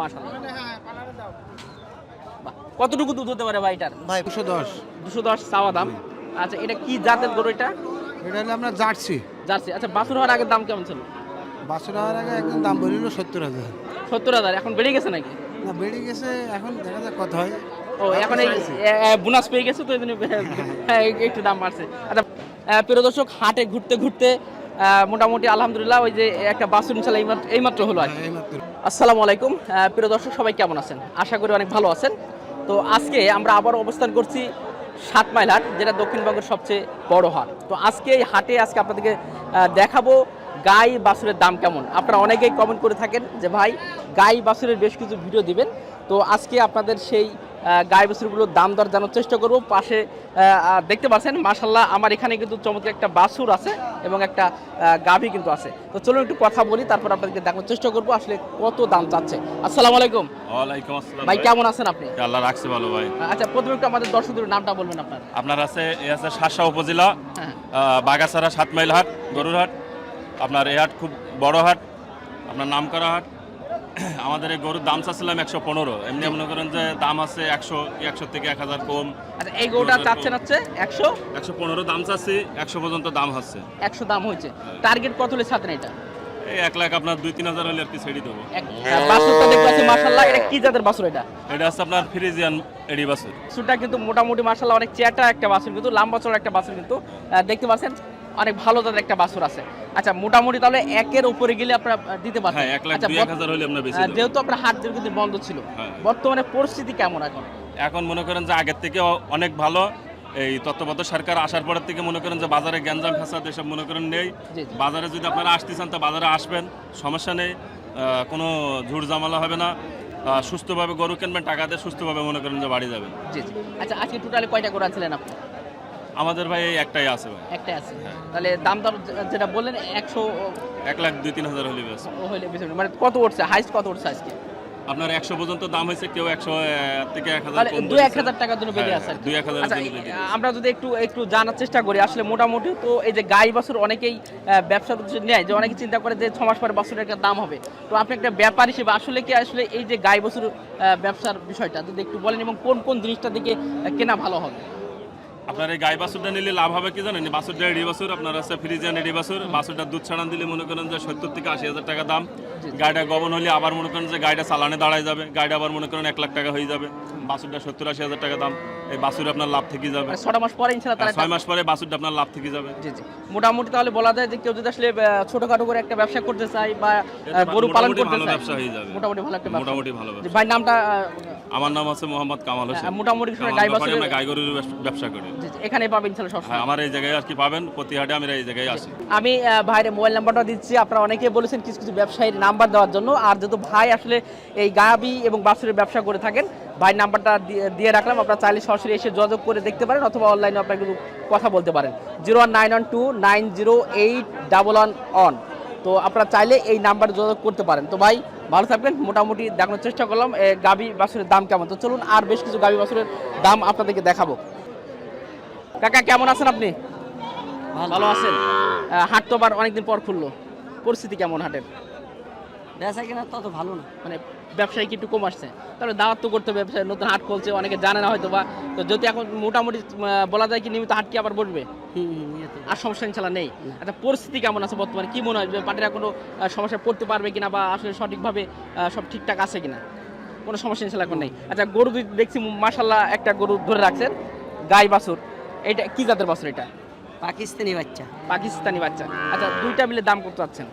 মাশাআল্লাহ। কতটুকু দুধ হতে পারে ভাই এটার? ভাই দুশো দশ। দুশো দশ চাওয়া দাম। আচ্ছা এটা কি জাতের গরু এটা? এটা হলো আপনার জার্সি। জার্সি। আচ্ছা বাছুর হওয়ার আগে দাম কেমন ছিল? বাসো হওয়ার আগে একদম দাম বলিল সত্তর হাজার। সত্তর হাজার এখন বেড়ে গেছে নাকি? না বেড়ে গেছে এখন দেখা যাক কত হয়। ও এখন এই বোনাস পেয়ে গেছে তো এই জন্য হ্যাঁ, একটু দাম বাড়ছে। আচ্ছা প্রিয় দর্শক হাটে ঘুরতে ঘুরতে মোটামুটি আলহামদুলিল্লাহ ওই যে একটা বাসুর ইনশাল্লাহ এইমাত্র হলো আর কি। আসসালামু আলাইকুম। প্রিয় দর্শক সবাই কেমন আছেন? আশা করি অনেক ভালো আছেন। তো আজকে আমরা আবার অবস্থান করছি সাত মাইল হাট যেটা দক্ষিণবঙ্গের সবচেয়ে বড় হাট। তো আজকে এই হাটে আজকে আপনাদেরকে দেখাবো গাই বাছুরের দাম কেমন। আপনারা অনেকেই কমেন্ট করে থাকেন যে ভাই গাই বাছুরের বেশ কিছু ভিডিও দিবেন। তো আজকে আপনাদের সেই গাই বাছুরগুলোর দাম দর জানার চেষ্টা করব। পাশে দেখতে পাচ্ছেন মাশাল্লাহ আমার এখানে কিন্তু চমৎকার একটা বাছুর আছে এবং একটা গাভী কিন্তু আছে। তো চলুন একটু কথা বলি তারপর আপনাদেরকে দেখানোর চেষ্টা করব আসলে কত দাম চাচ্ছে। আসসালামু আলাইকুম। ওয়ালাইকুম আসসালাম ভাই কেমন আছেন আপনি? আল্লাহ রাখছে ভালো ভাই। আচ্ছা প্রথমে একটু আমাদের দর্শকদের নামটা বলবেন আপনার। আপনার আছে এ আছে শাসা উপজেলা হ্যাঁ। আহ, বাগাসারা সাত হাট গরুর হাট আপনার এ হাট খুব বড় হাট আপনার নাম করা হাট আমাদের এই গরুর দাম চাচ্ছিলাম একশো পনেরো। এমনি মনে করেন যে দাম আছে একশো একশো থেকে এক হাজার কম। আচ্ছা এই গরুটা চাচ্ছেন হচ্ছে একশো? একশো পনেরো দাম চাচ্ছি একশো পর্যন্ত দাম হচ্ছে। একশো দাম হয়েছে। টার্গেট কত হলে ছাড়তেন এটা? এক লাখ আপনার দুই তিন হাজার হলে আর কি ছেড়ে দেবো। এক দেখতে পাচ্ছি মাশাল্লাহ এটা কি জাতের বাছুর এটা? এটা হচ্ছে আপনার ফ্রিজিয়ান এডি বাসুর বাছুরটা কিন্তু মোটামুটি মাশাল্লাহ অনেক চেটা একটা বাছুর কিন্তু লম্বা চড়া একটা বাছুর কিন্তু দেখতে পাচ্ছেন অনেক ভালো জাতের একটা বাছুর আছে। আচ্ছা মোটামুটি তাহলে একের উপরে গেলে আপনারা দিতে পারছেন হ্যাঁ এক লাখ আচ্ছা দুই হাজার হলে আপনার বেশি যেহেতু আপনার হাট কিন্তু বন্ধ ছিল। হ্যাঁ। বর্তমানে পরিস্থিতি কেমন এখন? এখন মনে করেন যে আগের থেকে অনেক ভালো। এই তত্ত্বাবধায়ক সরকার আসার পরের থেকে মনে করেন যে বাজারে গ্যাঞ্জাম ফ্যাসাদ এসব মনে করেন নেই। বাজারে যদি আপনারা আসতে চান তা বাজারে আসবেন সমস্যা নেই। কোনো ঝুট ঝামেলা হবে না। সুস্থভাবে গরু কিনবেন টাকা দিয়ে সুস্থভাবে মনে করেন যে বাড়ি যাবেন। জি জি। আচ্ছা আজকে টোটালি কয়টা করে আনছিলেন আপনি? আমাদের ভাই এই একটাই আছে ভাই একটাই আছে তাহলে দাম দর যেটা বললেন একশো এক লাখ দুই তিন হাজার হলে বেশ হইলে বেশি। মানে কত উঠছে হাইস্ট কত উঠছে আজকে আপনার একশো পর্যন্ত দাম হয়েছে কেউ একশো থেকে এক হাজার দুই এক। হাজার টাকার জন্য আর কি। দুই এক আসছে। আমরা যদি একটু একটু জানার চেষ্টা করি আসলে মোটামুটি তো এই যে গাই বাছুর অনেকেই ব্যবসার উদ্দেশ্যে নেয় যে অনেকে চিন্তা করে যে ছ মাস পরে বাছুরের একটা দাম হবে তো আপনি একটা ব্যাপার হিসেবে আসলে কি আসলে এই যে গাই বাছুর ব্যবসার বিষয়টা যদি একটু বলেন এবং কোন কোন জিনিসটা দিকে কেনা ভালো হবে আপনার এই গাই বাছুরটা নিলে লাভ হবে কি জানেন? বাছুরটা এডি বাছুর আপনার আছে ফ্রিজিয়ান এডি বাছুর। বাছুরটা দুধ ছাড়ান দিলে মনে করেন যে সত্তর থেকে আশি হাজার টাকা দাম। গাড়িটা গমন হলে আবার মনে করেন যে গাড়িটা চালানে দাঁড়ায় যাবে। গাড়িটা আবার মনে করেন এক লাখ টাকা হয়ে যাবে। বাছুরটা সত্তর আশি হাজার টাকা দাম। এই বাছুর আপনার লাভ থেকে যাবে। মানে ছটা মাস পরে ইনশাল্লাহ তারা ছয় মাস পরে বাছুরটা আপনার লাভ থেকে যাবে। জি জি। মোটামুটি তাহলে বলা যায় যে কেউ যদি আসলে ছোটখাটো করে একটা ব্যবসা করতে চায় বা গরু পালন করতে চায় ব্যবসা হয়ে যাবে। মোটামুটি ভালো একটা মোটামুটি ভালো ব্যবসা। ভাই নামটা আমার নাম আছে মোহাম্মদ কামাল হোসেন। হ্যাঁ, মোটামুটি গাই আমরা গরুর ব্যবসা করি। জি, জি, এখানে পাবেন সবসময়। হ্যাঁ আমার এই জায়গায় আর কি পাবেন? প্রতি হাটে আমি এই জায়গায় আসি। আমি ভাইয়ের মোবাইল নাম্বারটা দিচ্ছি। আপনারা অনেকে বলেছেন কিছু কিছু ব্যবসায়ীর নাম্বার দেওয়ার জন্য। আর যেহেতু ভাই আসলে এই গাবি এবং বাছুরের ব্যবসা করে থাকেন ভাই নাম্বারটা দিয়ে- দিয়ে রাখলাম। আপনারা চাইলে সরাসরি এসে যোগাযোগ করে দেখতে পারেন অথবা অনলাইনে আপনারা কিন্তু কথা বলতে পারেন। Zero one nine one two nine zero eight double one on তো আপনারা চাইলে এই নাম্বারে যোগাযোগ করতে পারেন। তো ভাই ভালো থাকবেন। মোটামুটি দেখানোর চেষ্টা করলাম। গাবি বাছুরের দাম কেমন? তো চলুন আর বেশ কিছু গাবি বাছুরের দাম আপনাদেরকে দেখাবো। কাকা কেমন আছেন আপনি? ভালো। আছেন? হাট তো আবার অনেকদিন পর খুললো। পরিস্থিতি কেমন হাটের? বেচা কিনা তত ভালো না। মানে ব্যবসায়ী একটু কম আসছে? তাহলে দাওয়াত তো করতে হবে ব্যবসায় নতুন হাট খুলছে অনেকে জানে না হয়তো বা তো যদি এখন মোটামুটি বলা যায় কি নিয়মিত হাট কি আবার বসবে। আর সমস্যা ইনশাল্লাহ নেই। আচ্ছা পরিস্থিতি কেমন আছে বর্তমানে? কি মনে হয় পার্টিরা কোনো আহ, সমস্যায় পড়তে পারবে কিনা বা আসলে সঠিকভাবে সব ঠিকঠাক আছে কিনা? কোনো সমস্যা ইনশাল্লাহ এখন নেই। আচ্ছা গরু দেখছি মাসাল্লাহ একটা গরু ধরে রাখছেন গাই বাছুর। এটা কি জাতের বাছুর এটা? পাকিস্তানি বাচ্চা। পাকিস্তানি বাচ্চা। আচ্ছা দুইটা মিলে দাম কত চাচ্ছেন?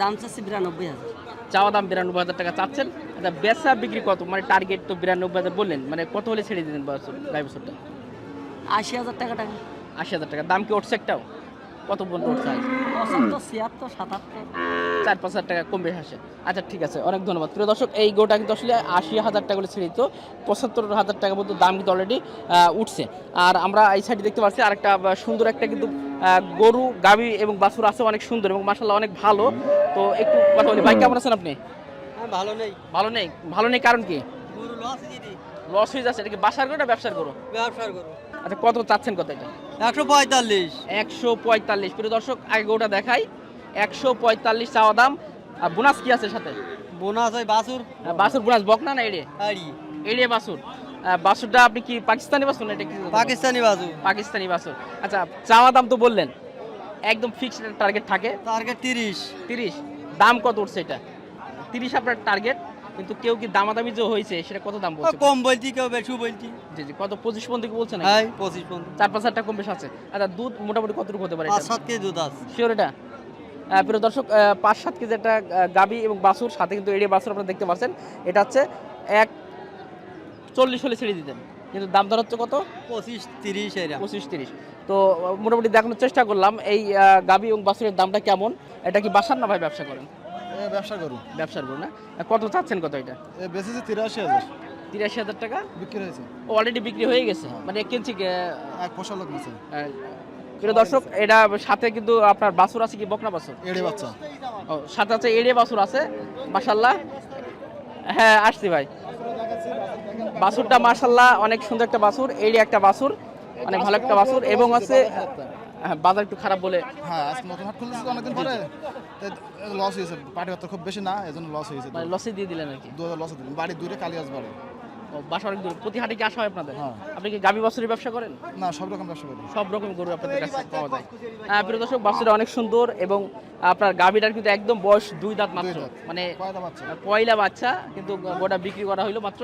দাম চাচ্ছে বিরানব্বই হাজার। চাওয়া দাম বিরানব্বই হাজার টাকা চাচ্ছেন? আচ্ছা বেচা বিক্রি কত? মানে টার্গেট তো বিরানব্বই হাজার বললেন। মানে কত হলে ছেড়ে দিলেন বছর গাই বছরটা? আশি হাজার টাকা টাকা। আশি হাজার টাকা। দাম কি উঠছে একটাও? কত পর্যন্ত উঠছে আজ? পঁচাত্তর ছিয়াত্তর সাতাত্তর। চার পাঁচ হাজার টাকা কম বেশি আসে। আচ্ছা ঠিক আছে অনেক ধন্যবাদ। প্রিয় দর্শক এই গোটা কিন্তু আসলে আশি হাজার টাকা করে ছেড়ে দিত। পঁচাত্তর হাজার টাকা পর্যন্ত দাম কিন্তু অলরেডি উঠছে। আর আমরা এই সাইডে দেখতে পাচ্ছি আরেকটা সুন্দর একটা কিন্তু গরু গাবি এবং বাছুর আছে অনেক সুন্দর এবং মাসাল্লাহ অনেক ভালো। তো একটু কথা বলি। ভাই কেমন আছেন আপনি? হ্যাঁ ভালো নেই। ভালো নেই? ভালো নেই কারণ কি? গরু লস লস হয়ে যাচ্ছে। এটা কি বাসার গরু না ব্যবসার গরু? ব্যবসার গরু। আচ্ছা কত চাচ্ছেন কত এটা? একশো পঁয়তাল্লিশ। একশো পঁয়তাল্লিশ। প্রিয় দর্শক আগে ওটা দেখাই। একশো পঁয়তাল্লিশ চাওয়া দাম আর বোনাস কি আছে সাথে? বোনাস হয় বাসুর। আহ, বাছুর বোনাস। বক না না এড়ে। এড়ে বাছুর আহ, বাছুরটা আপনি কি পাকিস্তানি বাছুর না এটা কি? পাকিস্তানি বাসু পাকিস্তানি বাছুর আচ্ছা চাওয়া দাম তো বললেন। একদম ফিক্সড টার্গেট থাকে। টার্গেট তিরিশ। তিরিশ। দাম কত উঠছে এটা? তিরিশ আপনার টার্গেট কিন্তু কেউ কি দামাদামি যে হয়েছে সেটা কত দাম বলছে কম বলছি কেউ বেশি বলছি। জি জি কত পঁচিশ পর্যন্ত কি বলছে না হ্যাঁ পঁচিশ পর্যন্ত। চার পাঁচ হাজার টাকা কম বেশ আছে। আচ্ছা দুধ মোটামুটি কতটুকু হতে পারে পাঁচ সাত কেজি দুধ আছে। শিওর এটা? প্রিয় দর্শক পাঁচ সাত কেজি একটা গাবি এবং বাছুর সাথে কিন্তু এড়িয়ে বাছুর আপনারা দেখতে পাচ্ছেন। এটা হচ্ছে এক চল্লিশ হলে ছেড়ে দিতেন। কিন্তু দাম দর হচ্ছে কত? পঁচিশ তিরিশ পঁচিশ তিরিশ। তো মোটামুটি দেখানোর চেষ্টা করলাম এই গাবি এবং বাছুরের দামটা কেমন? এটা কি বাসার না ভাই ব্যবসা করেন? ব্যবসা করুন। ব্যবসার গরু না? কত চাচ্ছেন কত এটা? তিরাশি হাজার। তিরাশি হাজার টাকা? বিক্রি হয়েছে। অলরেডি বিক্রি হয়ে গেছে? মানে কিনছি পোষা লোক প্রিয় দর্শক এটা সাথে কিন্তু আপনার বাছুর আছে কি বকনা বাছুর? এড়ে বাচ্চা। ও সাথে আছে এড়ে বাছুর আছে মাশাল্লাহ হ্যাঁ আসছি ভাই। বাছুরটা মাশাল্লাহ অনেক সুন্দর একটা বাছুর এড়ে একটা বাছুর অনেক ভালো একটা বাছুর এবং আছে হ্যাঁ, বাজার একটু খারাপ বলে হ্যাঁ আজকে নতুন হাট খুলেছে অনেকদিন পরে। লস হয়েছে। পাটি বেশি না এজন্য লস হয়েছে। মানে লসে দিয়ে দিলেন আর কি। দু হাজার লস দিন বাড়ি দূরে কালিয়াজ বাড়ি। বাসা অনেক দূর। প্রতি হাটে কি আসা হয় আপনাদের? হ্যাঁ। আপনি কি গাবি বাছুরের ব্যবসা করেন? না সব রকম ব্যবসা করি। সব রকম গরু আপনাদের কাছে পাওয়া যায়। প্রিয় দর্শক বাছুরটা অনেক সুন্দর এবং আপনার গাবিটার কিন্তু একদম বয়স দুই দাঁত মাত্র। মানে পয়লা বাচ্চা? কিন্তু গোটা বিক্রি করা হইল মাত্র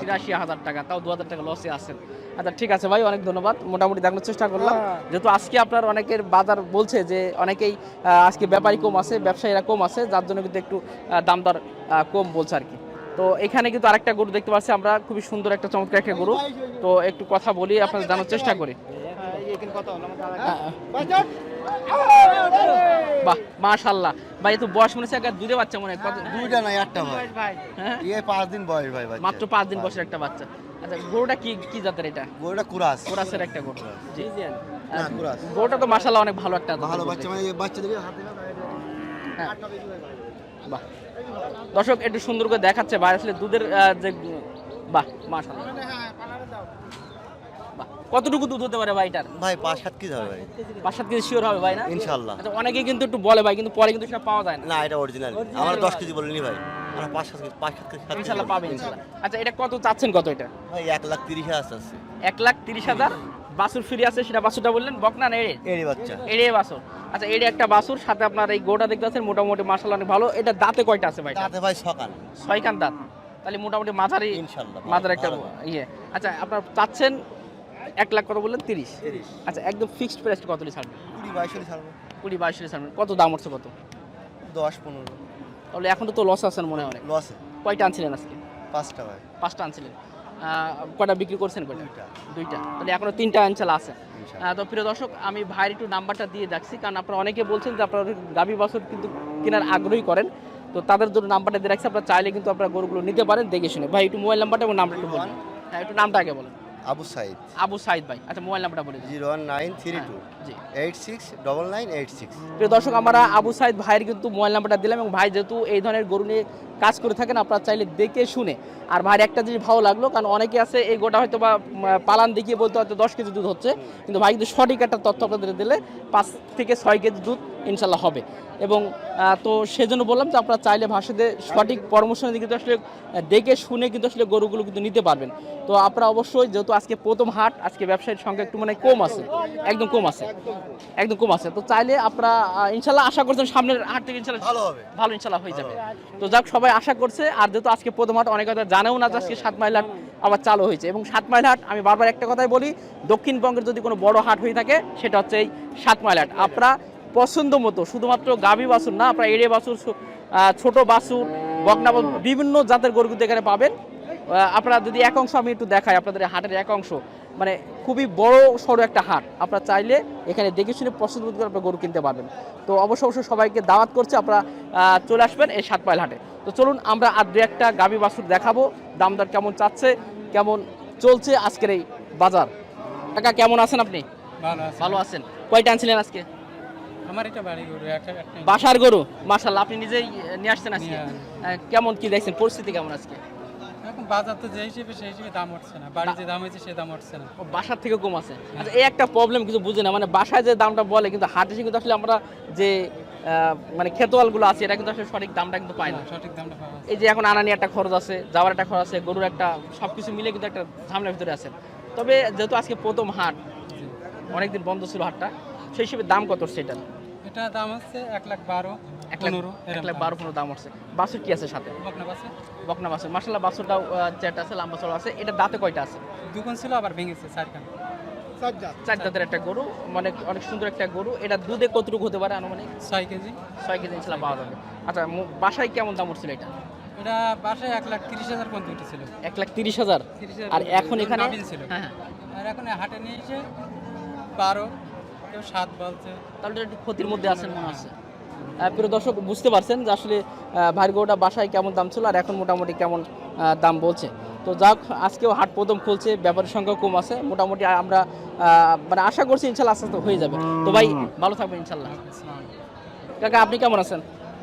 তিরাশি হাজার টাকা। তাও দু হাজার টাকা লসে আছেন। আচ্ছা ঠিক আছে ভাই অনেক ধন্যবাদ। মোটামুটি দেখানোর চেষ্টা করলাম। যেহেতু আজকে আপনার অনেকের বাজার বলছে যে অনেকেই আহ, আজকে ব্যাপারী কম আছে ব্যবসায়ীরা কম আছে যার জন্য কিন্তু একটু আহ, দাম দর আহ, কম বলছে আর কি। তো এখানে কিন্তু আরেকটা গরু দেখতে পাচ্ছি আমরা খুবই সুন্দর একটা চমৎকার একটা গরু। তো একটু কথা বলি আপনাদের জানার চেষ্টা করি। বাহ মাশাল্লাহ ভাই তো বয়স মনে হচ্ছে একটা দুধে বাচ্চা মনে হয়। দুইটা একটা ভাই। হ্যাঁ? পাঁচ দিন বয়স ভাই ভাই মাত্র পাঁচ দিন বয়সের একটা বাচ্চা। আচ্ছা গরুটা কি কি জাতের এটা? গরুটা কুরাস। কোরাসের একটা গরু। জি। গরুটা তো মাশাল্লাহ অনেক ভালো একটা ভালো বাচ্চা মানে বাচ্চাদের হাতে না হ্যাঁ। বাহ। দর্শক একটু সুন্দর করে দেখাচ্ছে বাইরে আসলে দুধের যে বাহ মাশাল্লাহ কতটুকু দুধ হতে পারে ভাই এটার? ভাই পাঁচ সাত কেজি হবে ভাই। পাঁচ সাত কেজি শিওর হবে ভাই না? ইনশাল্লাহ আচ্ছা অনেকে কিন্তু একটু বলে ভাই কিন্তু পরে কিন্তু সেটা পাওয়া যায় না। না এটা অরিজিনাল আমার দশ কেজি বলিনি ভাই। আমরা পাঁচ সাত কেজি পাঁচ সাত কেজি ইনশাল্লাহ। পাবে ইনশাল্লাহ আচ্ছা এটা কত চাচ্ছেন কত এটা? ভাই এক লাখ তিরিশ হাজার আছে এক লাখ তিরিশ হাজার? বাছুর ফ্রি আছে সেটা বাসুরটা বললেন বকনা না এড়ে? এড়ি বাচ্চা। এড়ে বাসুর। আচ্ছা এড়ে একটা বাসুর সাথে আপনার এই গোটা দেখতে পাচ্ছেন মোটামুটি মাসাল অনেক ভালো। এটা দাঁতে কয়টা আছে ভাই? তাতে ভাই সকাল ছয় কান দাঁত। তাহলে মোটামুটি মাঝারি ইনশাল্লাহ, মাঝারি একটা ইয়ে। আচ্ছা আপনার চাচ্ছেন এক লাখ কত বললেন? তিরিশ। আচ্ছা একদম ফিক্সড প্রাইস কত ছাড়বেন? কুড়ি বাইশ হলে ছাড়বো। কুড়ি বাইশ ছাড়বেন। কত দাম হচ্ছে কত? দশ পনেরো। তাহলে এখন তো লস আছেন মনে হয় লসে কয়টা আনছিলেন আজকে? পাঁচটা ভাই। পাঁচটা আনছিলেন। কয়টা বিক্রি করছেন দুইটা। তাহলে এখনও তিনটা অঞ্চল আছে। তো প্রিয় দর্শক আমি ভাইয়ের একটু নাম্বারটা দিয়ে রাখছি কারণ আপনারা অনেকে বলছেন যে আপনারা গাভী বছর কিন্তু কেনার আগ্রহী করেন। তো তাদের জন্য নাম্বারটা দিয়ে রাখছি আপনারা চাইলে কিন্তু আপনারা গরুগুলো নিতে পারেন দেখে শুনে। ভাই একটু মোবাইল নাম্বারটা এবং নাম্বারটা একটু বলুন। হ্যাঁ একটু নামটা আগে বলেন। আবু সাইদ। আবু সাইদ ভাই। আচ্ছা মোবাইল নাম্বারটা বলে দিন zero one nine three two জি। Eight six double nine eight six. প্রিয় দর্শক আমরা আবু সাইদ ভাইয়ের কিন্তু মোবাইল নাম্বারটা দিলাম এবং ভাই যেহেতু এই ধরনের গরু নিয়ে কাজ করে থাকেন আপনারা চাইলে দেখে শুনে। আর ভাইয়ের একটা জিনিস ভালো লাগল কারণ অনেকে আছে এই গোটা হয়তো বা পালান দেখিয়ে বলতে হয়তো দশ কেজি দুধ হচ্ছে কিন্তু ভাই কিন্তু সঠিক একটা তথ্য আপনাদের দিলে পাঁচ থেকে ছয় কেজি দুধ ইনশাল্লাহ হবে। এবং তো সেজন্য বললাম যে আপনারা চাইলে ভাষাতে সঠিক পরামর্শ নিয়ে কিন্তু আসলে দেখে শুনে কিন্তু আসলে গরুগুলো কিন্তু নিতে পারবেন। তো আপনারা অবশ্যই যেহেতু আজকে প্রথম হাট আজকে ব্যবসায়ীর সংখ্যা একটু মানে কম আছে একদম কম আছে একদম কম আছে। তো চাইলে আপনারা ইনশাল্লাহ আশা করছেন সামনের হাট থেকে ইনশাল্লাহ ভালো হবে। ভালো ইনশাল্লাহ হয়ে যাবে। তো যাক সবাই আশা করছে আর যেহেতু আজকে প্রথম হাট অনেক হয়তো জানেও না যে আজকে সাত মাইল হাট আবার চালু হয়েছে। এবং সাত মাইল হাট আমি বারবার একটা কথাই বলি দক্ষিণবঙ্গের যদি কোনো বড় হাট হয়ে থাকে সেটা হচ্ছে এই সাত মাইল হাট। আপনারা পছন্দ মতো শুধুমাত্র গাভী বাছুর না আপনারা এড়ে বাছুর আহ, ছোট বাছুর বকনা বিভিন্ন জাতের গরু এখানে পাবেন। আপনারা যদি এক অংশ আমি একটু দেখাই আপনাদের হাটের এক অংশ মানে খুবই বড় সড়ো একটা হাট। আপনারা চাইলে এখানে দেখে শুনে পছন্দ করে আপনারা গরু কিনতে পারবেন। তো অবশ্য অবশ্যই সবাইকে দাওয়াত করছে আপনারা চলে আসবেন এই সাত মাইল হাটে। তো চলুন আমরা আর দু একটা গাবি বাছুর দেখাবো দাম দর কেমন চাচ্ছে কেমন চলছে আজকের এই বাজার। কাকা কেমন আছেন আপনি? ভালো আছেন। কয়টা আনছিলেন আজকে? আমার এটা বাড়ি গরু একটা একটা। বাসার গরু? মাশাল্লাহ আপনি নিজেই নিয়ে আসছেন আজকে? কেমন কি দেখছেন? পরিস্থিতি কেমন আজকে? বাজার তো যে হিসেবে সেই হিসেবে দাম উঠছে না। বাড়ি যে দাম হয়েছে সে দাম উঠছে না। ও, বাসার থেকে কম আছে। আচ্ছা এই একটা প্রবলেম কিছু বুঝি না। মানে বাসায় যে দামটা বলে কিন্তু হাটে কিন্তু আসলে আমরা যে মানে খেতোয়ালগুলো আছে এটা কিন্তু আসলে সঠিক দামটা কিন্তু পায় না। সঠিক দামটা পাওয়া এই যে এখন আনানি একটা খরচ আছে যাওয়ার একটা খরচ আছে গরুর একটা সব কিছু মিলে কিন্তু একটা ঝামেলার ভিতরে আছে তবে যেহেতু আজকে প্রথম হাট অনেকদিন বন্ধ ছিল হাটটা সেই হিসেবে দাম কত সেটা এটা দাম হচ্ছে এক লাখ বারো এক লাখ এক লাখ বারো পনেরো দাম হচ্ছে। বাছুর কি আছে সাথে? বকনা পাশে বকনা বাছুর। মাসাল্লাহ বাছুরটাও যেটা আছে লাম্বা চড়া আছে। এটা দাঁতে কয়টা আছে? দোকান ছিল আবার ভেঙেছে চারখান। চার দাঁতের একটা গরু মানে অনেক সুন্দর একটা গরু। এটা দুধে কতটুকু হতে পারে আনুমানিক? ছয় কেজি। ছয় কেজি ইনশাল্লাহ পাওয়া যাবে। আচ্ছা বাসায় কেমন দাম উঠছিল এটা? এটা বাসায় এক লাখ তিরিশ হাজার পর্যন্ত উঠেছিল। এক লাখ তিরিশ হাজার? আর এখন এখানে? ছিল। হ্যাঁ হ্যাঁ। আর এখন হাটে নিয়ে এসে বারো কেউ সাত বলছে। তাহলে একটু ক্ষতির মধ্যে আছেন মনে হচ্ছে। প্রিয় দর্শক বুঝতে পারছেন যে আসলে ভাইয়ের বাসায় কেমন দাম ছিল আর এখন মোটামুটি কেমন দাম বলছে। তো যাক আজকেও হাট প্রথম খুলছে ব্যাপারের সংখ্যা কম আছে। মোটামুটি আমরা মানে আশা করছি ইনশাল্লাহ আস্তে আস্তে হয়ে যাবে। তো ভাই ভালো থাকবেন ইনশাল্লাহ। কাকা আপনি কেমন আছেন?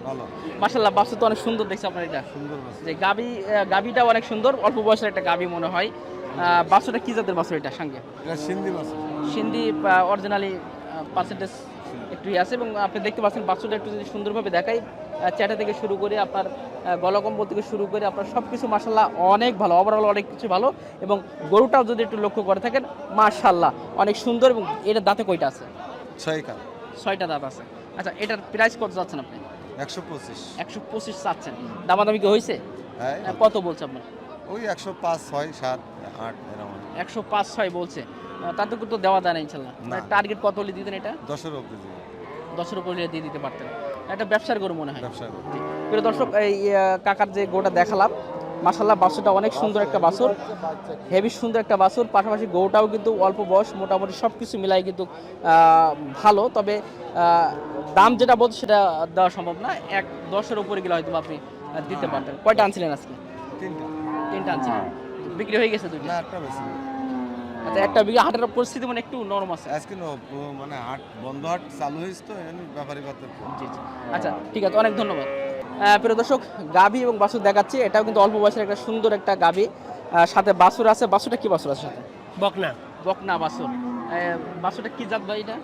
ভালো। মাসাল্লাহ বাসু তো অনেক সুন্দর দেখছে আপনার এটা। সুন্দর যে গাবি গাবিটা অনেক সুন্দর অল্প বয়সের একটা গাবি মনে হয়। আহ, কি জাতের বাছুর এটা সঙ্গে? সিন্ধি মাছ সিন্ধি অরিজিনালি পার্সেন্টেজ একটু আছে এবং আপনি দেখতে পাচ্ছেন বাচ্চাটা একটু যদি সুন্দরভাবে দেখাই চ্যাটা থেকে শুরু করে আপনার গলকম্বল থেকে শুরু করে আপনার সব কিছু মাসাল্লাহ অনেক ভালো ওভারঅল অনেক কিছু ভালো এবং গরুটাও যদি একটু লক্ষ্য করে থাকেন মাশাল্লাহ অনেক সুন্দর এবং এটা দাঁতে কয়টা আছে? ছয় কাল ছয়টা দাঁত আছে। আচ্ছা এটার প্রাইস কত যাচ্ছেন আপনি? একশো পঁচিশ। একশো পঁচিশ চাচ্ছেন। দামাদামি কি হয়েছে? হ্যাঁ। কত বলছে আপনার? ওই একশো পাঁচ ছয় সাত আট এরকম। একশো পাঁচ ছয় বলছে। তাতে তো দেওয়া যায় না ইনশাল্লাহ। টার্গেট কত হলে দিতেন এটা? দশের অব্দি দশের উপর দিয়ে দিতে পারতেন। এটা ব্যবসার গরু মনে হয়। প্রিয় দর্শক এই কাকার যে গরুটা দেখালাম মাসাল্লাহ বাছুরটা অনেক সুন্দর একটা বাছুর হেভি সুন্দর একটা বাছুর পাশাপাশি গরুটাও কিন্তু অল্প বয়স মোটামুটি সব কিছু মিলাই কিন্তু ভালো। তবে দাম যেটা বলছে সেটা দেওয়া সম্ভব না। এক দশের উপরে গেলে হয়তো আপনি দিতে পারতেন। কয়টা আনছিলেন আজকে? তিনটা। তিনটা আনছিলেন। বিক্রি হয়ে গেছে একটা না। আচ্ছা একটা বিঘা হাটের পরিস্থিতি মানে একটু নরম আছে। আজকে মানে হাট বন্ধ হাট চালু হয়েছে তো ব্যাপারী জি জি। আচ্ছা ঠিক আছে অনেক ধন্যবাদ। প্রিয় দর্শক গাভী এবং বাছুর দেখাচ্ছি এটাও কিন্তু অল্প বয়সের একটা সুন্দর একটা গাভী। সাথে বাছুর আছে বাছুরটা কি বাছুর আছে সাথে? বকনা। বকনা আহ, বাছুরটা কি জাত ভাই এটা?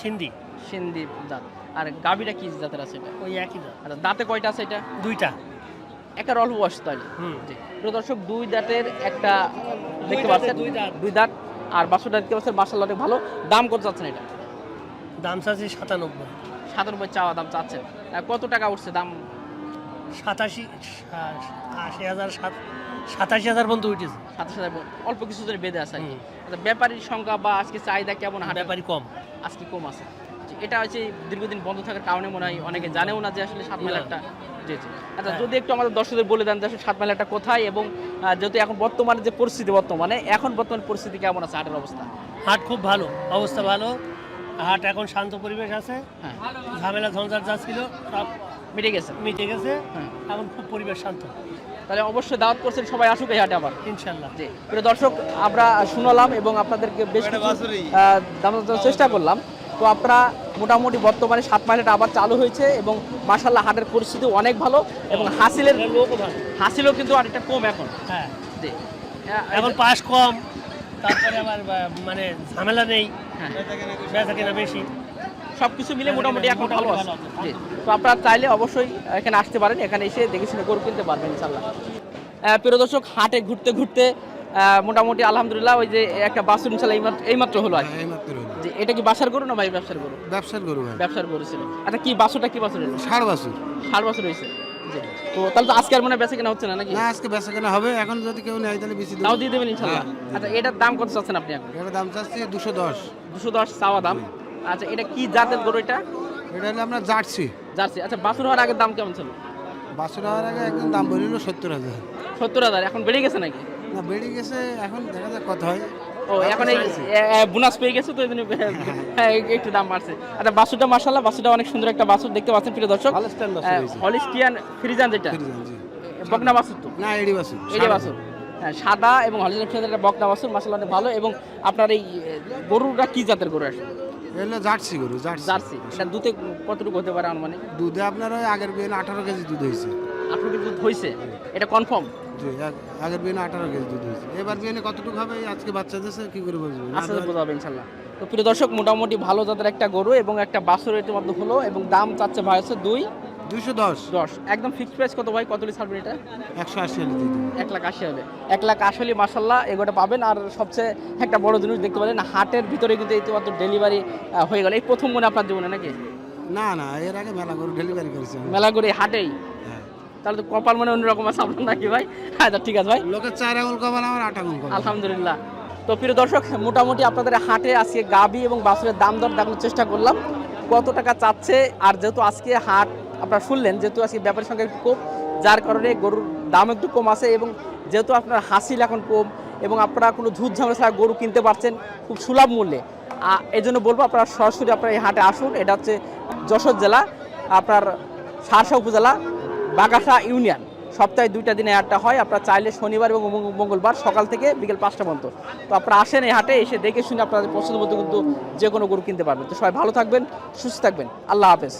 সিন্ধি। সিন্ধি জাত। আর গাভীটা কি জাতের আছে এটা? ওই একই দাম আচ্ছা দাঁতে কয়টা আছে এটা? দুইটা। একটা অল্প বয়স তাহলে হুম। প্রিয় দর্শক দুই দাঁতের একটা দেখতে পাচ্ছেন দুই দাঁত। আর বাছুরটা দেখতে পাচ্ছেন মাসাল্লাহ অনেক ভালো। দাম কত চাচ্ছেন এটা? দাম চাচ্ছি সাতানব্বই। সাতানব্বই চাওয়া দাম চাচ্ছেন। কত টাকা উঠছে দাম? সাতাশি আশি হাজার সাত সাতাশি হাজার পর্যন্ত উঠেছে। সাতাশ হাজার অল্প কিছু ধরে বেঁধে আছে। আচ্ছা, ব্যাপারীর সংখ্যা বা আজকে চাহিদা কেমন হাটে ব্যাপারই কম। আজকে কম আছে। এটা হচ্ছে দীর্ঘদিন বন্ধ থাকার কারণে মনে হয় অনেকে জানেও না যে আসলে সাত মাইল একটা জি জি। আচ্ছা হ্যাঁ। যদি একটু আমাদের দর্শকদের বলে দেন যে আসলে সাত মাইল একটা কোথায় এবং যেহেতু এখন বর্তমানে যে পরিস্থিতি বর্তমানে এখন বর্তমান পরিস্থিতি কেমন আছে হাটের অবস্থা? হাট খুব ভালো অবস্থা ভালো। হাট এখন শান্ত পরিবেশ আছে। হ্যাঁ। ঝামেলা ঝঞ্ঝাট যা ছিল সব মিটে গেছে। মিটে গেছে। হ্যাঁ। এখন খুব পরিবেশ শান্ত। তাহলে অবশ্যই দাওয়াত করছেন সবাই আসুক এই হাটে আবার। ইনশাল্লাহ। জি। প্রিয় দর্শক আমরা শুনালাম এবং আপনাদেরকে বেশ কিছু দাম চেষ্টা করলাম। তো আপনারা মোটামুটি বর্তমানে সাত মাইলটা আবার চালু হয়েছে এবং মাসাল্লাহ হাটের পরিস্থিতি অনেক ভালো এবং হাসিলের হাসিলও কিন্তু অনেকটা কম এখন। হ্যাঁ। জি। এখন পাশ কম তারপরে আবার মানে ঝামেলা নেই হ্যাঁ। বেচা কেনা বেশি। সব কিছু মিলে মোটামুটি এখন ভালো আছে। জি। তো আপনারা চাইলে অবশ্যই এখানে আসতে পারেন এখানে এসে দেখে শুনে গরু কিনতে পারবেন ইনশাল্লাহ প্রিয় দর্শক হাটে ঘুরতে ঘুরতে মোটামুটি আলহামদুলিল্লাহ ওই যে একটা বাসুর ইনশাল্লাহ এইমাত্র হলো আর এই মাত্র হলো। যে এটা কি বাসার গরু না ভাই ব্যবসার গরু? ব্যবসার গরু ব্যবসার গরু ছিল। আচ্ছা কি বাসুটা কি বাসুর ষাট বছর ষাট বছর হয়েছে। তো তাহলে তো আজকে আর মনে হয় বেচা কেনা হচ্ছে না নাকি? না আজকে বেচা কেনা হবে। এখন যদি কেউ নেয় তাহলে বেশি তাও দিয়ে দেবেন ইনশাল্লাহ? আচ্ছা এটার দাম কত চাচ্ছেন আপনি এখন? এটার দাম চাচ্ছি দুশো দশ। দুশো দশ চাওয়া দাম। আচ্ছা এটা কি জাতের গরু এটা? এটা হলে আপনার জার্সি। জার্সি। আচ্ছা বাছুর হওয়ার আগের দাম কেমন ছিল? বাছুর হওয়ার আগে একদম দাম বলিল সত্তর হাজার। সত্তর হাজার। এখন বেড়ে গেছে নাকি? না বেড়ে গেছে এখন দেখা যাক কত হয়। ও এখন এই বোনাস পেয়ে গেছে তো এই জন্য হ্যাঁ, একটু দাম বাড়ছে। আচ্ছা বাসুটা মাসাল্লাহ বাসুটা অনেক সুন্দর একটা বাসুর দেখতে পাচ্ছেন প্রিয় দর্শক। হলিস্টিয়ান ফ্রিজান যেটা। বকনা বাসুর তো। না এডি বাছুর এই বাসুর। হ্যাঁ সাদা এবং হলিস্টিয়ান ফ্রিজান একটা বকনা বাসুর মাসাল্লাহ অনেক ভালো। এবং আপনার এই গরুটা কি জাতের গরু আসলে? এগুলো জার্সি গরু জার্সি। জার্সি। এটা দুধে কতটুকু হতে পারে আনুমানিক? দুধে আপনার ওই আগের বিয়ে আঠারো কেজি দুধ হয়েছে। আঠারো কেজি দুধ হয়েছে এটা কনফার্ম আগের বিয়ে আঠারো কেজি দুধ হয়েছে এবার বিয়ে কতটুকু হবে? আজকে বাচ্চা দিয়েছে কি করে আস্তে আস্তে বোঝা হবে ইনশাল্লাহ। তো প্রিয় দর্শক মোটামুটি ভালো জাতের একটা গরু এবং একটা বাছুর ইতিমধ্যে হলো এবং দাম চাচ্ছে ভাই হচ্ছে দুই দুইশো দশ। দশ। একদম ফিক্সড প্রাইস কত ভাই? কতলি ছাড়বেন এটা? একশো আশি এক লাখ আশি হবে। এক লাখ আশি হলে মাসাল্লাহ এগোটা পাবেন। আর সবচেয়ে একটা বড় জিনিস দেখতে পারেন হাটের ভিতরে কিন্তু ইতিমধ্যে ডেলিভারি হয়ে গেল। এই প্রথম মনে আপনার জীবনে নাকি? না না এর আগে মেলা করে ডেলিভারি করেছে মেলা করে হাটেই? তাহলে তো কপাল মানে অন্যরকম আছে আপনার নাকি ভাই? আচ্ছা ঠিক আছে ভাই। লোকের চার আঙুল কমান আমার আট আঙুল আলহামদুলিল্লাহ। তো প্রিয় দর্শক মোটামুটি আপনাদের হাটে আজকে গাবি এবং বাছুরের দাম দর দেখানোর চেষ্টা করলাম। কত টাকা চাচ্ছে আর যেহেতু আজকে হাট আপনারা শুনলেন যেহেতু আজকে ব্যাপারের সংখ্যা একটু কম যার কারণে গরুর দাম একটু কম আছে এবং যেহেতু আপনার হাসিল এখন কম এবং আপনারা কোনো ঝুট ঝামেলা ছাড়া গরু কিনতে পারছেন খুব সুলভ মূল্যে। এই জন্য বলব আপনারা সরাসরি আপনারা এই হাটে আসুন। এটা হচ্ছে যশোর জেলা আপনার সারসা উপজেলা। বাগাসা ইউনিয়ন। সপ্তাহে দুইটা দিনে হাটটা হয়। আপনারা চাইলে শনিবার এবং মঙ্গলবার সকাল থেকে বিকেল পাঁচটা পর্যন্ত। তো আপনারা আসেন এই হাটে, এসে দেখে শুনে আপনাদের পছন্দ মতো কিন্তু যে কোনো গরু কিনতে পারবেন। তো সবাই ভালো থাকবেন, সুস্থ থাকবেন। আল্লাহ হাফেজ।